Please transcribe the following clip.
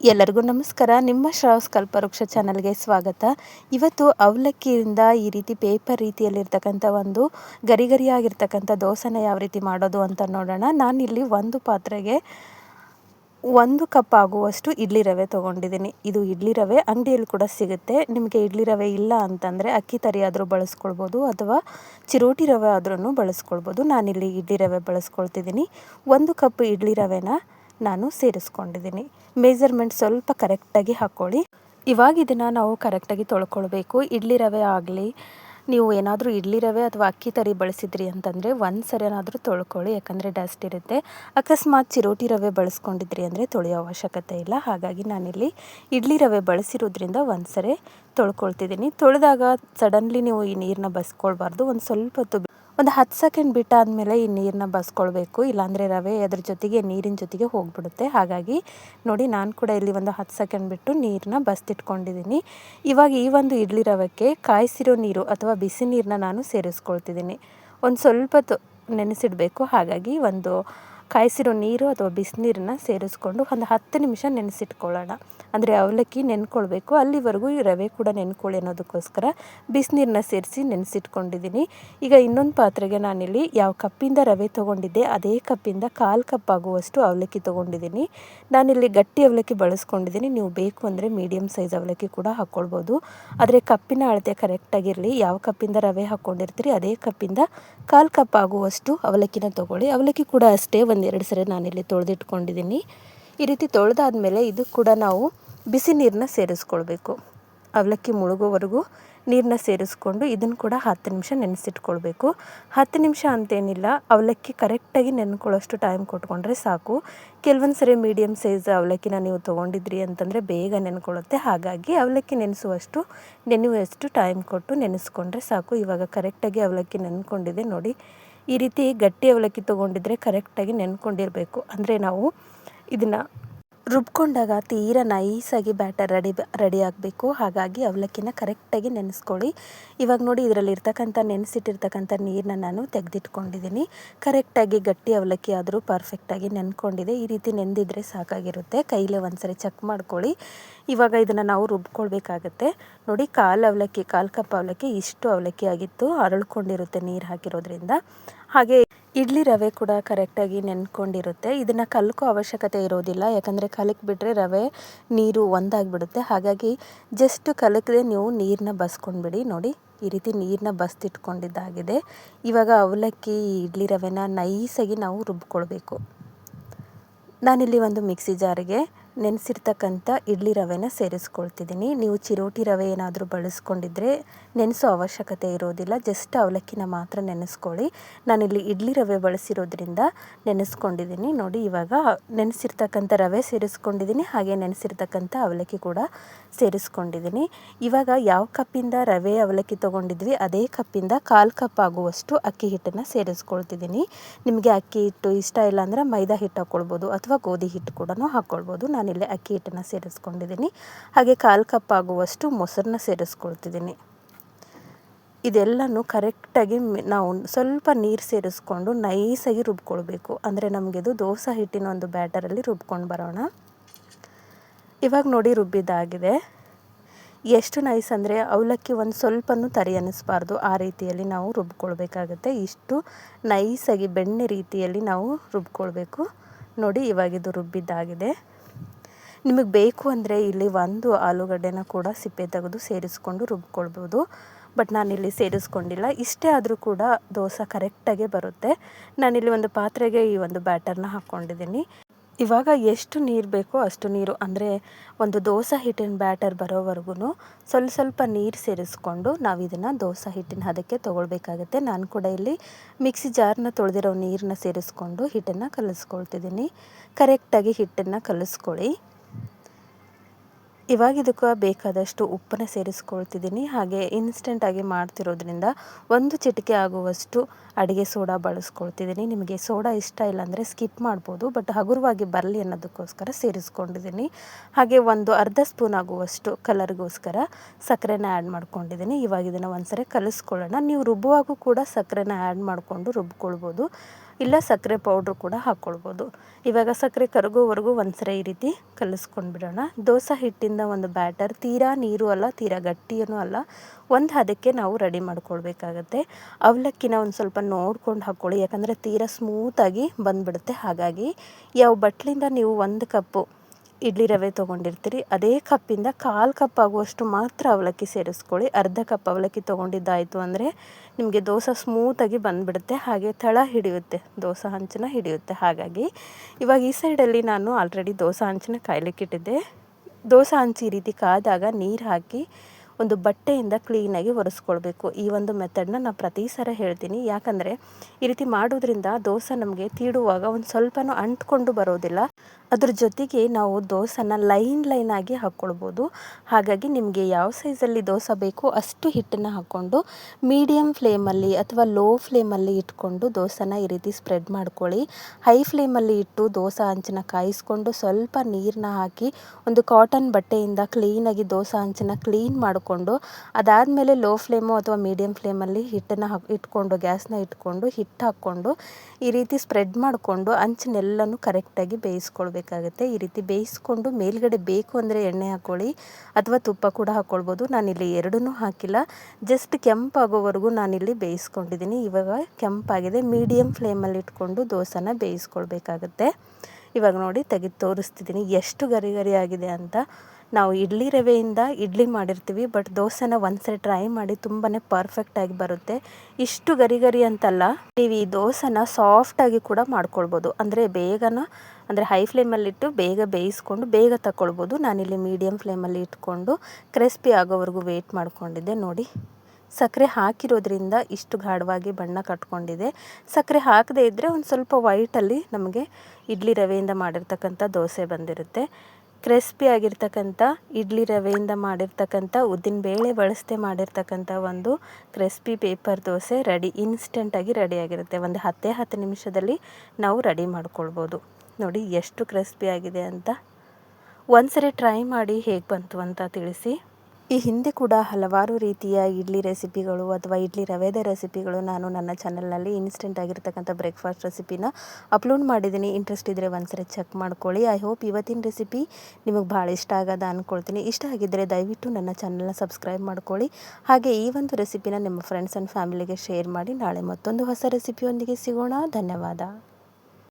ಎಲ್ಲರಿಗೂ ನಮಸ್ಕಾರ. ನಿಮ್ಮ ಶ್ರಾವಸ್ ಕಲ್ಪವೃಕ್ಷ ಚಾನಲ್ಗೆ ಸ್ವಾಗತ. ಇವತ್ತು ಅವಲಕ್ಕಿಯಿಂದ ಈ ರೀತಿ ಪೇಪರ್ ರೀತಿಯಲ್ಲಿರ್ತಕ್ಕಂಥ ಒಂದು ಗರಿ ಗರಿಯಾಗಿರ್ತಕ್ಕಂಥ ದೋಸೆನ ಯಾವ ರೀತಿ ಮಾಡೋದು ಅಂತ ನೋಡೋಣ. ನಾನಿಲ್ಲಿ ಒಂದು ಪಾತ್ರೆಗೆ ಒಂದು ಕಪ್ ಆಗುವಷ್ಟು ಇಡ್ಲಿ ರವೆ ತೊಗೊಂಡಿದ್ದೀನಿ. ಇದು ಇಡ್ಲಿ ರವೆ, ಅಂಗಡಿಯಲ್ಲಿ ಕೂಡ ಸಿಗುತ್ತೆ. ನಿಮಗೆ ಇಡ್ಲಿ ರವೆ ಇಲ್ಲ ಅಂತಂದರೆ ಅಕ್ಕಿ ತರಿ ಆದರೂ ಬಳಸ್ಕೊಳ್ಬೋದು ಅಥವಾ ಚಿರೋಟಿ ರವೆ ಆದ್ರೂ ಬಳಸ್ಕೊಳ್ಬೋದು. ನಾನಿಲ್ಲಿ ಇಡ್ಲಿ ರವೆ ಬಳಸ್ಕೊಳ್ತಿದ್ದೀನಿ. ಒಂದು ಕಪ್ ಇಡ್ಲಿ ರವೆನ ನಾನು ಸೇರಿಸ್ಕೊಂಡಿದ್ದೀನಿ. ಮೆಜರ್ಮೆಂಟ್ ಸ್ವಲ್ಪ ಕರೆಕ್ಟಾಗಿ ಹಾಕ್ಕೊಳ್ಳಿ ಇವಾಗ ಇದನ್ನು ನಾವು ಕರೆಕ್ಟಾಗಿ ತೊಳ್ಕೊಳ್ಬೇಕು. ಇಡ್ಲಿ ರವೆ ಆಗಲಿ, ನೀವು ಏನಾದರೂ ಇಡ್ಲಿ ರವೆ ಅಥವಾ ಅಕ್ಕಿ ತರಿ ಬಳಸಿದ್ರಿ ಅಂತಂದರೆ ಒಂದು ಸರಿನಾದರೂ ತೊಳ್ಕೊಳ್ಳಿ, ಯಾಕಂದರೆ ಡಸ್ಟ್ ಇರುತ್ತೆ. ಅಕಸ್ಮಾತ್ ಚಿರೋಟಿ ರವೆ ಬಳಸ್ಕೊಂಡಿದ್ರಿ ಅಂದರೆ ತೊಳೆಯೋ ಅವಶ್ಯಕತೆ ಇಲ್ಲ. ಹಾಗಾಗಿ ನಾನಿಲ್ಲಿ ಇಡ್ಲಿ ರವೆ ಬಳಸಿರೋದ್ರಿಂದ ಒಂದು ಸರಿ ತೊಳ್ಕೊಳ್ತಿದ್ದೀನಿ. ತೊಳೆದಾಗ ಸಡನ್ಲಿ ನೀವು ಈ ನೀರನ್ನ ಬಸ್ಕೊಳ್ಬಾರ್ದು. ಒಂದು ಸ್ವಲ್ಪ ಹೊತ್ತು ಒಂದು ಹತ್ತು ಸೆಕೆಂಡ್ ಬಿಟ್ಟಾದಮೇಲೆ ಈ ನೀರನ್ನ ಬಸ್ಕೊಳ್ಬೇಕು, ಇಲ್ಲಾಂದರೆ ರವೆ ಅದ್ರ ಜೊತೆಗೆ ನೀರಿನ ಜೊತೆಗೆ ಹೋಗಿಬಿಡುತ್ತೆ. ಹಾಗಾಗಿ ನೋಡಿ, ನಾನು ಕೂಡ ಇಲ್ಲಿ ಒಂದು ಹತ್ತು ಸೆಕೆಂಡ್ ಬಿಟ್ಟು ನೀರನ್ನ ಬಸ್ತಿಟ್ಕೊಂಡಿದ್ದೀನಿ. ಇವಾಗ ಈ ಒಂದು ಇಡ್ಲಿ ರವಕ್ಕೆ ಕಾಯಿಸಿರೋ ನೀರು ಅಥವಾ ಬಿಸಿ ನೀರನ್ನ ನಾನು ಸೇರಿಸ್ಕೊಳ್ತಿದ್ದೀನಿ. ಒಂದು ಸ್ವಲ್ಪ ನೆನೆಸಿಡಬೇಕು. ಹಾಗಾಗಿ ಒಂದು ಕಾಯಿಸಿರೋ ನೀರು ಅಥವಾ ಬಿಸಿನೀರನ್ನ ಸೇರಿಸ್ಕೊಂಡು ಒಂದು ಹತ್ತು ನಿಮಿಷ ನೆನೆಸಿಟ್ಕೊಳ್ಳೋಣ. ಅಂದರೆ ಅವಲಕ್ಕಿ ನೆನ್ಕೊಳ್ಬೇಕು. ಅಲ್ಲಿವರೆಗೂ ಈ ರವೆ ಕೂಡ ನೆನ್ಕೊಳ್ಳಿ ಅನ್ನೋದಕ್ಕೋಸ್ಕರ ಬಿಸಿನೀರನ್ನ ಸೇರಿಸಿ ನೆನೆಸಿಟ್ಕೊಂಡಿದ್ದೀನಿ. ಈಗ ಇನ್ನೊಂದು ಪಾತ್ರೆಗೆ ನಾನಿಲ್ಲಿ ಯಾವ ಕಪ್ಪಿಂದ ರವೆ ತೊಗೊಂಡಿದ್ದೆ, ಅದೇ ಕಪ್ಪಿಂದ ಕಾಲು ಕಪ್ ಆಗುವಷ್ಟು ಅವಲಕ್ಕಿ ತೊಗೊಂಡಿದ್ದೀನಿ. ನಾನಿಲ್ಲಿ ಗಟ್ಟಿ ಅವಲಕ್ಕಿ ಬಳಸ್ಕೊಂಡಿದ್ದೀನಿ. ನೀವು ಬೇಕು ಅಂದರೆ ಮೀಡಿಯಮ್ ಸೈಜ್ ಅವಲಕ್ಕಿ ಕೂಡ ಹಾಕ್ಕೊಳ್ಬೋದು ಆದರೆ ಕಪ್ಪಿನ ಅಳತೆ ಕರೆಕ್ಟಾಗಿರಲಿ ಯಾವ ಕಪ್ಪಿಂದ ರವೆ ಹಾಕ್ಕೊಂಡಿರ್ತೀರಿ ಅದೇ ಕಪ್ಪಿಂದ ಕಾಲು ಕಪ್ ಆಗುವಷ್ಟು ಅವಲಕ್ಕಿನ ತೊಗೊಳ್ಳಿ. ಅವಲಕ್ಕಿ ಕೂಡ ಅಷ್ಟೇ ಎರಡು ಸರಿ ನಾನಿಲ್ಲಿ ತೊಳೆದಿಟ್ಕೊಂಡಿದ್ದೀನಿ ಈ ರೀತಿ ತೊಳೆದಾದ್ಮೇಲೆ ಇದು ಕೂಡ ನಾವು ಬಿಸಿ ನೀರನ್ನ ಸೇರಿಸ್ಕೊಳ್ಬೇಕು. ಅವಲಕ್ಕಿ ಮುಳುಗೋವರೆಗೂ ನೀರನ್ನ ಸೇರಿಸ್ಕೊಂಡು ಇದನ್ನು ಕೂಡ ಹತ್ತು ನಿಮಿಷ ನೆನೆಸಿಟ್ಕೊಳ್ಬೇಕು. ಹತ್ತು ನಿಮಿಷ ಅಂತೇನಿಲ್ಲ, ಅವಲಕ್ಕಿ ಕರೆಕ್ಟಾಗಿ ನೆನ್ಕೊಳ್ಳೋಷ್ಟು ಟೈಮ್ ಕೊಟ್ಕೊಂಡ್ರೆ ಸಾಕು. ಕೆಲವೊಂದು ಸರಿ ಮೀಡಿಯಮ್ ಸೈಜ್ ಅವಲಕ್ಕಿನ ನೀವು ತೊಗೊಂಡಿದ್ರಿ ಅಂತಂದರೆ ಬೇಗ ನೆನ್ಕೊಳ್ಳುತ್ತೆ. ಹಾಗಾಗಿ ಅವಲಕ್ಕಿ ನೆನೆಸುವಷ್ಟು, ನೆನೆಯುವಷ್ಟು ಟೈಮ್ ಕೊಟ್ಟು ನೆನೆಸ್ಕೊಂಡ್ರೆ ಸಾಕು. ಇವಾಗ ಕರೆಕ್ಟಾಗಿ ಅವಲಕ್ಕಿ ನೆನ್ಕೊಂಡಿದೆ ನೋಡಿ. ಈ ರೀತಿ ಗಟ್ಟಿ ಅವಲಕ್ಕಿ ತೊಗೊಂಡಿದ್ರೆ ಕರೆಕ್ಟಾಗಿ ನೆನ್ಕೊಂಡಿರಬೇಕು. ಅಂದರೆ ನಾವು ಇದನ್ನು ರುಬ್ಕೊಂಡಾಗ ತೀರ ನೈಸಾಗಿ ಬ್ಯಾಟರ್ ರೆಡಿ ರೆಡಿ ಆಗಬೇಕು. ಹಾಗಾಗಿ ಅವಲಕ್ಕಿನ ಕರೆಕ್ಟಾಗಿ ನೆನೆಸ್ಕೊಳ್ಳಿ. ಇವಾಗ ನೋಡಿ ಇದರಲ್ಲಿ ಇರ್ತಕ್ಕಂಥ ನೆನೆಸಿಟ್ಟಿರ್ತಕ್ಕಂಥ ನೀರನ್ನ ನಾನು ತೆಗೆದಿಟ್ಕೊಂಡಿದ್ದೀನಿ ಕರೆಕ್ಟಾಗಿ ಗಟ್ಟಿ ಅವಲಕ್ಕಿ ಆದರೂ ಪರ್ಫೆಕ್ಟಾಗಿ ನೆನ್ಕೊಂಡಿದೆ. ಈ ರೀತಿ ನೆಂದಿದ್ರೆ ಸಾಕಾಗಿರುತ್ತೆ. ಕೈಲೇ ಒಂದ್ಸರಿ ಚೆಕ್ ಮಾಡ್ಕೊಳ್ಳಿ. ಇವಾಗ ಇದನ್ನು ನಾವು ರುಬ್ಕೊಳ್ಬೇಕಾಗತ್ತೆ. ನೋಡಿ, ಕಾಲು ಅವಲಕ್ಕಿ, ಕಾಲು ಕಪ್ ಅವಲಕ್ಕಿ ಇಷ್ಟು ಅವಲಕ್ಕಿ ಆಗಿತ್ತು. ಅರಳ್ಕೊಂಡಿರುತ್ತೆ ನೀರು ಹಾಕಿರೋದ್ರಿಂದ. ಹಾಗೆ ಇಡ್ಲಿ ರವೆ ಕೂಡ ಕರೆಕ್ಟಾಗಿ ನೆನ್ಕೊಂಡಿರುತ್ತೆ. ಇದನ್ನು ಕಲ್ಕೋ ಅವಶ್ಯಕತೆ ಇರೋದಿಲ್ಲ. ಯಾಕಂದರೆ ಕಲಕ್ ಬಿಟ್ಟರೆ ರವೆ ನೀರು ಒಂದಾಗಿಬಿಡುತ್ತೆ. ಹಾಗಾಗಿ ಜಸ್ಟ್ ಕಲಕದೆ ನೀವು ನೀರನ್ನ ಬಸ್ಕೊಂಡ್ಬಿಡಿ. ನೋಡಿ, ಈ ರೀತಿ ನೀರನ್ನ ಬಸ್ತಿಟ್ಕೊಂಡಿದ್ದಾಗಿದೆ. ಇವಾಗ ಅವಲಕ್ಕಿ, ಇಡ್ಲಿ ರವೆನ ನೈಸಾಗಿ ನಾವು ರುಬ್ಕೊಳ್ಬೇಕು. ನಾನಿಲ್ಲಿ ಒಂದು ಮಿಕ್ಸಿ ಜಾರಿಗೆ ನೆನೆಸಿರ್ತಕ್ಕಂಥ ಇಡ್ಲಿ ರವೆನ ಸೇರಿಸ್ಕೊಳ್ತಿದ್ದೀನಿ. ನೀವು ಚಿರೋಟಿ ರವೆ ಏನಾದರೂ ಬಳಸ್ಕೊಂಡಿದ್ರೆ ನೆನೆಸೋ ಅವಶ್ಯಕತೆ ಇರೋದಿಲ್ಲ. ಜಸ್ಟ್ ಅವಲಕ್ಕಿನ ಮಾತ್ರ ನೆನೆಸ್ಕೊಳ್ಳಿ. ನಾನಿಲ್ಲಿ ಇಡ್ಲಿ ರವೆ ಬಳಸಿರೋದ್ರಿಂದ ನೆನೆಸ್ಕೊಂಡಿದ್ದೀನಿ. ನೋಡಿ, ಇವಾಗ ನೆನೆಸಿರ್ತಕ್ಕಂಥ ರವೆ ಸೇರಿಸ್ಕೊಂಡಿದ್ದೀನಿ. ಹಾಗೆ ನೆನೆಸಿರ್ತಕ್ಕಂಥ ಅವಲಕ್ಕಿ ಕೂಡ ಸೇರಿಸ್ಕೊಂಡಿದ್ದೀನಿ. ಇವಾಗ ಯಾವ ಕಪ್ಪಿಂದ ರವೆ ಅವಲಕ್ಕಿ ತೊಗೊಂಡಿದ್ವಿ, ಅದೇ ಕಪ್ಪಿಂದ ಕಾಲು ಕಪ್ ಆಗುವಷ್ಟು ಅಕ್ಕಿ ಹಿಟ್ಟನ್ನು ಸೇರಿಸ್ಕೊಳ್ತಿದ್ದೀನಿ. ನಿಮಗೆ ಅಕ್ಕಿ ಹಿಟ್ಟು ಇಷ್ಟ ಇಲ್ಲ ಅಂದರೆ ಮೈದಾ ಹಿಟ್ಟು ಹಾಕ್ಕೊಳ್ಬೋದು ಅಥವಾ ಗೋಧಿ ಹಿಟ್ಟು ಕೂಡ ಹಾಕ್ಕೊಳ್ಬೋದು ನಾನು ನಾನಿಲ್ಲಿ ಅಕ್ಕಿ ಹಿಟ್ಟನ್ನು ಸೇರಿಸ್ಕೊಂಡಿದ್ದೀನಿ. ಹಾಗೆ ಕಾಲು ಕಪ್ ಆಗುವಷ್ಟು ಮೊಸರನ್ನ ಸೇರಿಸ್ಕೊಳ್ತಿದ್ದೀನಿ. ಇದೆಲ್ಲನೂ ಕರೆಕ್ಟಾಗಿ ನಾವು ಸ್ವಲ್ಪ ನೀರು ಸೇರಿಸ್ಕೊಂಡು ನೈಸಾಗಿ ರುಬ್ಕೊಳ್ಬೇಕು. ಅಂದರೆ ನಮಗಿದು ದೋಸೆ ಹಿಟ್ಟಿನ ಒಂದು ಬ್ಯಾಟರಲ್ಲಿ ರುಬ್ಕೊಂಡು ಬರೋಣ. ಇವಾಗ ನೋಡಿ ರುಬ್ಬಿದ್ದಾಗಿದೆ. ಎಷ್ಟು ನೈಸ್ ಅಂದರೆ ಅವಲಕ್ಕಿ ಒಂದು ಸ್ವಲ್ಪನೂ ತರಿ ಅನ್ನಿಸ್ಬಾರ್ದು ಆ ರೀತಿಯಲ್ಲಿ ನಾವು ರುಬ್ಕೊಳ್ಬೇಕಾಗುತ್ತೆ. ಇಷ್ಟು ನೈಸಾಗಿ ಬೆಣ್ಣೆ ರೀತಿಯಲ್ಲಿ ನಾವು ರುಬ್ಕೊಳ್ಬೇಕು. ನೋಡಿ ಇವಾಗಿದು ರುಬ್ಬಿದ್ದಾಗಿದೆ. ನಿಮಗೆ ಬೇಕು ಅಂದರೆ ಇಲ್ಲಿ ಒಂದು ಆಲೂಗಡ್ಡೆನ ಕೂಡ ಸಿಪ್ಪೆ ತೆಗೆದು ಸೇರಿಸ್ಕೊಂಡು ರುಬ್ಕೊಳ್ಬೋದು. ಬಟ್ ನಾನಿಲ್ಲಿ ಸೇರಿಸ್ಕೊಂಡಿಲ್ಲ. ಇಷ್ಟೇ ಆದರೂ ಕೂಡ ದೋಸೆ ಕರೆಕ್ಟಾಗೆ ಬರುತ್ತೆ. ನಾನಿಲ್ಲಿ ಒಂದು ಪಾತ್ರೆಗೆ ಈ ಒಂದು ಬ್ಯಾಟರ್ನ ಹಾಕ್ಕೊಂಡಿದ್ದೀನಿ. ಇವಾಗ ಎಷ್ಟು ನೀರು ಬೇಕೋ ಅಷ್ಟು ನೀರು, ಅಂದರೆ ಒಂದು ದೋಸೆ ಹಿಟ್ಟಿನ ಬ್ಯಾಟರ್ ಬರೋವರೆಗೂ ಸ್ವಲ್ಪ ಸ್ವಲ್ಪ ನೀರು ಸೇರಿಸ್ಕೊಂಡು ನಾವು ಇದನ್ನು ದೋಸೆ ಹಿಟ್ಟಿನ ಹದಕ್ಕೆ ತೊಗೊಳ್ಬೇಕಾಗತ್ತೆ. ನಾನು ಕೂಡ ಇಲ್ಲಿ ಮಿಕ್ಸಿ ಜಾರ್ನ ತೊಳೆದಿರೋ ನೀರನ್ನ ಸೇರಿಸ್ಕೊಂಡು ಹಿಟ್ಟನ್ನು ಕಲಿಸ್ಕೊಳ್ತಿದ್ದೀನಿ. ಕರೆಕ್ಟಾಗಿ ಹಿಟ್ಟನ್ನು ಕಲಿಸ್ಕೊಳ್ಳಿ. ಇವಾಗ ಇದಕ್ಕೆ ಬೇಕಾದಷ್ಟು ಉಪ್ಪನ್ನು ಸೇರಿಸ್ಕೊಳ್ತಿದ್ದೀನಿ. ಹಾಗೆ ಇನ್ಸ್ಟೆಂಟಾಗಿ ಮಾಡ್ತಿರೋದ್ರಿಂದ ಒಂದು ಚಿಟಿಕೆ ಆಗುವಷ್ಟು ಅಡುಗೆ ಸೋಡಾ ಬಳಸ್ಕೊಳ್ತಿದ್ದೀನಿ. ನಿಮಗೆ ಸೋಡಾ ಇಷ್ಟ ಇಲ್ಲ ಅಂದರೆ ಸ್ಕಿಪ್ ಮಾಡ್ಬೋದು ಬಟ್ ಹಗುರವಾಗಿ ಬರಲಿ ಅನ್ನೋದಕ್ಕೋಸ್ಕರ ಸೇರಿಸ್ಕೊಂಡಿದ್ದೀನಿ. ಹಾಗೆ ಒಂದು ಅರ್ಧ ಸ್ಪೂನ್ ಆಗುವಷ್ಟು ಕಲರ್ಗೋಸ್ಕರ ಸಕ್ಕರೆನ ಆ್ಯಡ್ ಮಾಡ್ಕೊಂಡಿದ್ದೀನಿ. ಇವಾಗ ಇದನ್ನು ಒಂದ್ಸರಿ ಕಲಿಸ್ಕೊಳ್ಳೋಣ. ನೀವು ರುಬ್ಬುವಾಗೂ ಕೂಡ ಸಕ್ಕರೆನ ಆ್ಯಡ್ ಮಾಡಿಕೊಂಡು ರುಬ್ಕೊಳ್ಬೋದು. ಇಲ್ಲ ಸಕ್ಕರೆ ಪೌಡ್ರು ಕೂಡ ಹಾಕ್ಕೊಳ್ಬೋದು ಇವಾಗ ಸಕ್ಕರೆ ಕರಗೋವರೆಗೂ ಒಂದ್ಸರಿ ಈ ರೀತಿ ಕಲಿಸ್ಕೊಂಡು ಬಿಡೋಣ ದೋಸೆ ಹಿಟ್ಟಿಂದ ಒಂದು ಬ್ಯಾಟರ್, ತೀರಾ ನೀರು ಅಲ್ಲ, ತೀರಾ ಗಟ್ಟಿಯೂ ಅಲ್ಲ, ಒಂದು ಹದಕ್ಕೆ ನಾವು ರೆಡಿ ಮಾಡ್ಕೊಳ್ಬೇಕಾಗತ್ತೆ. ಅವಲಕ್ಕಿನ ಒಂದು ಸ್ವಲ್ಪ ನೋಡ್ಕೊಂಡು ಹಾಕ್ಕೊಳ್ಳಿ ಯಾಕಂದರೆ ತೀರಾ ಸ್ಮೂತಾಗಿ ಬಂದುಬಿಡುತ್ತೆ. ಹಾಗಾಗಿ, ಯಾವ ಬಟ್ಲಿಂದ ನೀವು ಒಂದು ಕಪ್ಪು ಇಡ್ಲಿ ರವೆ ತೊಗೊಂಡಿರ್ತೀರಿ. ಅದೇ ಕಪ್ಪಿಂದ ಕಾಲು ಕಪ್ ಆಗುವಷ್ಟು ಮಾತ್ರ ಅವಲಕ್ಕಿ ಸೇರಿಸ್ಕೊಳ್ಳಿ. ಅರ್ಧ ಕಪ್ ಅವಲಕ್ಕಿ ತೊಗೊಂಡಿದ್ದಾಯಿತು ಅಂದರೆ ನಿಮಗೆ ದೋಸೆ ಸ್ಮೂತಾಗಿ ಬಂದುಬಿಡುತ್ತೆ. ಹಾಗೆ ತಳ ಹಿಡಿಯುತ್ತೆ. ದೋಸೆ ಹಂಚನ ಹಿಡಿಯುತ್ತೆ. ಹಾಗಾಗಿ ಇವಾಗ ಈ ಸೈಡಲ್ಲಿ ನಾನು ಆಲ್ರೆಡಿ ದೋಸೆ ಹಂಚನ ಕಾಯ್ಲಿಕ್ಕಿಟ್ಟಿದ್ದೆ. ದೋಸೆ ಹಂಚಿ ರೀತಿ ಕಾದಾಗ ನೀರು ಹಾಕಿ ಒಂದು ಬಟ್ಟೆಯಿಂದ ಕ್ಲೀನಾಗಿ ಒರೆಸ್ಕೊಳ್ಬೇಕು. ಈ ಒಂದು ಮೆಥಡ್ನ ನಾನು ಪ್ರತಿ ಸಲ ಹೇಳ್ತೀನಿ. ಯಾಕಂದರೆ ಈ ರೀತಿ ಮಾಡೋದ್ರಿಂದ ದೋಸೆ ನಮಗೆ ತೀಡುವಾಗ ಒಂದು ಸ್ವಲ್ಪನೂ ಅಂಟ್ಕೊಂಡು ಬರೋದಿಲ್ಲ. ಅದ್ರ ಜೊತೆಗೆ ನಾವು ದೋಸೆನ ಲೈನ್ ಲೈನಾಗಿ ಹಾಕ್ಕೊಳ್ಬೋದು ಹಾಗಾಗಿ ನಿಮಗೆ ಯಾವ ಸೈಜಲ್ಲಿ ದೋಸೆ ಬೇಕೋ ಅಷ್ಟು ಹಿಟ್ಟನ್ನು ಹಾಕ್ಕೊಂಡು ಮೀಡಿಯಮ್ ಫ್ಲೇಮಲ್ಲಿ ಅಥವಾ ಲೋ ಫ್ಲೇಮಲ್ಲಿ ಇಟ್ಕೊಂಡು ದೋಸೆನ ಈ ರೀತಿ ಸ್ಪ್ರೆಡ್ ಮಾಡ್ಕೊಳ್ಳಿ. ಹೈ ಫ್ಲೇಮಲ್ಲಿ ಇಟ್ಟು ದೋಸೆ ಹಂಚನ್ನ ಕಾಯಿಸ್ಕೊಂಡು ಸ್ವಲ್ಪ ನೀರನ್ನ ಹಾಕಿ ಒಂದು ಕಾಟನ್ ಬಟ್ಟೆಯಿಂದ ಕ್ಲೀನಾಗಿ ದೋಸೆ ಹಂಚನ್ನ ಕ್ಲೀನ್ ಮಾಡಿಕೊಂಡು ಅದಾದಮೇಲೆ ಲೋ ಫ್ಲೇಮು ಅಥವಾ ಮೀಡಿಯಮ್ ಫ್ಲೇಮಲ್ಲಿ ಹಿಟ್ಟನ್ನು ಹಾಕಿ, ಇಟ್ಕೊಂಡು ಗ್ಯಾಸ್ನ ಇಟ್ಕೊಂಡು ಹಿಟ್ಟು ಹಾಕ್ಕೊಂಡು ಈ ರೀತಿ ಸ್ಪ್ರೆಡ್ ಮಾಡಿಕೊಂಡು ಅಂಚನ್ನೆಲ್ಲನೂ ಕರೆಕ್ಟಾಗಿ ಬೇಯಿಸ್ಕೊಳ್ಬೇಕಾಗುತ್ತೆ. ಈ ರೀತಿ ಬೇಯಿಸ್ಕೊಂಡು ಮೇಲ್ಗಡೆ ಬೇಕು ಅಂದರೆ ಎಣ್ಣೆ ಹಾಕ್ಕೊಳ್ಳಿ ಅಥವಾ ತುಪ್ಪ ಕೂಡ ಹಾಕ್ಕೊಳ್ಬೋದು ನಾನಿಲ್ಲಿ ಎರಡೂ ಹಾಕಿಲ್ಲ. ಜಸ್ಟ್ ಕೆಂಪಾಗೋವರೆಗೂ ನಾನಿಲ್ಲಿ ಬೇಯಿಸ್ಕೊಂಡಿದ್ದೀನಿ. ಇವಾಗ ಕೆಂಪಾಗಿದೆ. ಮೀಡಿಯಮ್ ಫ್ಲೇಮಲ್ಲಿ ಇಟ್ಕೊಂಡು ದೋಸೆನ ಬೇಯಿಸ್ಕೊಳ್ಬೇಕಾಗುತ್ತೆ. ಇವಾಗ ನೋಡಿ ತೆಗೆದು ತೋರಿಸ್ತಿದ್ದೀನಿ. ಎಷ್ಟು ಗರಿ ಗರಿ ಆಗಿದೆ ಅಂತ. ನಾವು ಇಡ್ಲಿ ರವೆಯಿಂದ ಇಡ್ಲಿ ಮಾಡಿರ್ತೀವಿ ಬಟ್ ದೋಸೆನ ಒಂದ್ಸರಿ ಟ್ರೈ ಮಾಡಿ ತುಂಬಾ ಪರ್ಫೆಕ್ಟಾಗಿ ಬರುತ್ತೆ. ಇಷ್ಟು ಗರಿ ಗರಿ ಅಂತಲ್ಲ, ನೀವು ಈ ದೋಸೆನ ಸಾಫ್ಟಾಗಿ ಕೂಡ ಮಾಡ್ಕೊಳ್ಬೋದು. ಅಂದರೆ ಬೇಗನ, ಅಂದರೆ ಹೈ ಫ್ಲೇಮಲ್ಲಿಟ್ಟು ಬೇಗ ಬೇಯಿಸ್ಕೊಂಡು ಬೇಗ ತಗೊಳ್ಬೋದು ನಾನಿಲ್ಲಿ ಮೀಡಿಯಮ್ ಫ್ಲೇಮಲ್ಲಿ ಇಟ್ಕೊಂಡು ಕ್ರಿಸ್ಪಿ ಆಗೋವರೆಗೂ ವೇಟ್ ಮಾಡ್ಕೊಂಡಿದ್ದೆ. ನೋಡಿ ಸಕ್ಕರೆ ಹಾಕಿರೋದ್ರಿಂದ ಇಷ್ಟು ಗಾಢವಾಗಿ ಬಣ್ಣ ಕಟ್ಕೊಂಡಿದೆ. ಸಕ್ಕರೆ ಹಾಕದೇ ಇದ್ದರೆ ಒಂದು ಸ್ವಲ್ಪ ವೈಟಲ್ಲಿ ನಮಗೆ ಇಡ್ಲಿ ರವೆಯಿಂದ ಮಾಡಿರ್ತಕ್ಕಂಥ ದೋಸೆ ಬಂದಿರುತ್ತೆ. ಕ್ರಿಸ್ಪಿ ಆಗಿರ್ತಕ್ಕಂಥ ಇಡ್ಲಿ ರವೆಯಿಂದ ಮಾಡಿರ್ತಕ್ಕಂಥ ಬೇಳೆ ಬಳಸದೆ ಮಾಡಿರ್ತಕ್ಕಂಥ ಒಂದು ಕ್ರಿಸ್ಪಿ ಪೇಪರ್ ದೋಸೆ ರೆಡಿ ಇನ್ಸ್ಟೆಂಟಾಗಿ ರೆಡಿಯಾಗಿರುತ್ತೆ ಒಂದು ಹತ್ತೇ ಹತ್ತು ನಿಮಿಷದಲ್ಲಿ ನಾವು ರೆಡಿ ಮಾಡ್ಕೊಳ್ಬೋದು. ನೋಡಿ ಎಷ್ಟು ಕ್ರಿಸ್ಪಿ ಆಗಿದೆ ಅಂತ. ಒಂದ್ಸರಿ ಟ್ರೈ ಮಾಡಿ ಹೇಗೆ ಬಂತು ಅಂತ ತಿಳಿಸಿ. ಈ ಹಿಂದೆ ಕೂಡ ಹಲವಾರು ರೀತಿಯ ಇಡ್ಲಿ ರೆಸಿಪಿಗಳು ಅಥವಾ ಇಡ್ಲಿ ರವೆದ ರೆಸಿಪಿಗಳು ನಾನು ನನ್ನ ಚಾನಲ್ನಲ್ಲಿ ಇನ್ಸ್ಟೆಂಟ್ ಆಗಿರ್ತಕ್ಕಂಥ ಬ್ರೇಕ್ಫಾಸ್ಟ್ ರೆಸಿಪಿನ ಅಪ್ಲೋಡ್ ಮಾಡಿದ್ದೀನಿ. ಇಂಟ್ರೆಸ್ಟ್ ಇದ್ದರೆ ಒಂದ್ಸರಿ ಚೆಕ್ ಮಾಡ್ಕೊಳ್ಳಿ. ಐ ಹೋಪ್ ಇವತ್ತಿನ ರೆಸಿಪಿ ನಿಮಗೆ ಭಾಳ ಇಷ್ಟ ಆಗದ ಅಂದ್ಕೊಳ್ತೀನಿ ಇಷ್ಟ ಆಗಿದ್ದರೆ ದಯವಿಟ್ಟು ನನ್ನ ಚಾನಲ್ನ ಸಬ್ಸ್ಕ್ರೈಬ್ ಮಾಡ್ಕೊಳ್ಳಿ. ಹಾಗೆ ಈ ಒಂದು ರೆಸಿಪಿನ ನಿಮ್ಮ ಫ್ರೆಂಡ್ಸ್ ಆ್ಯಂಡ್ ಫ್ಯಾಮಿಲಿಗೆ ಶೇರ್ ಮಾಡಿ ನಾಳೆ ಮತ್ತೊಂದು ಹೊಸ ರೆಸಿಪಿಯೊಂದಿಗೆ ಸಿಗೋಣ. ಧನ್ಯವಾದ.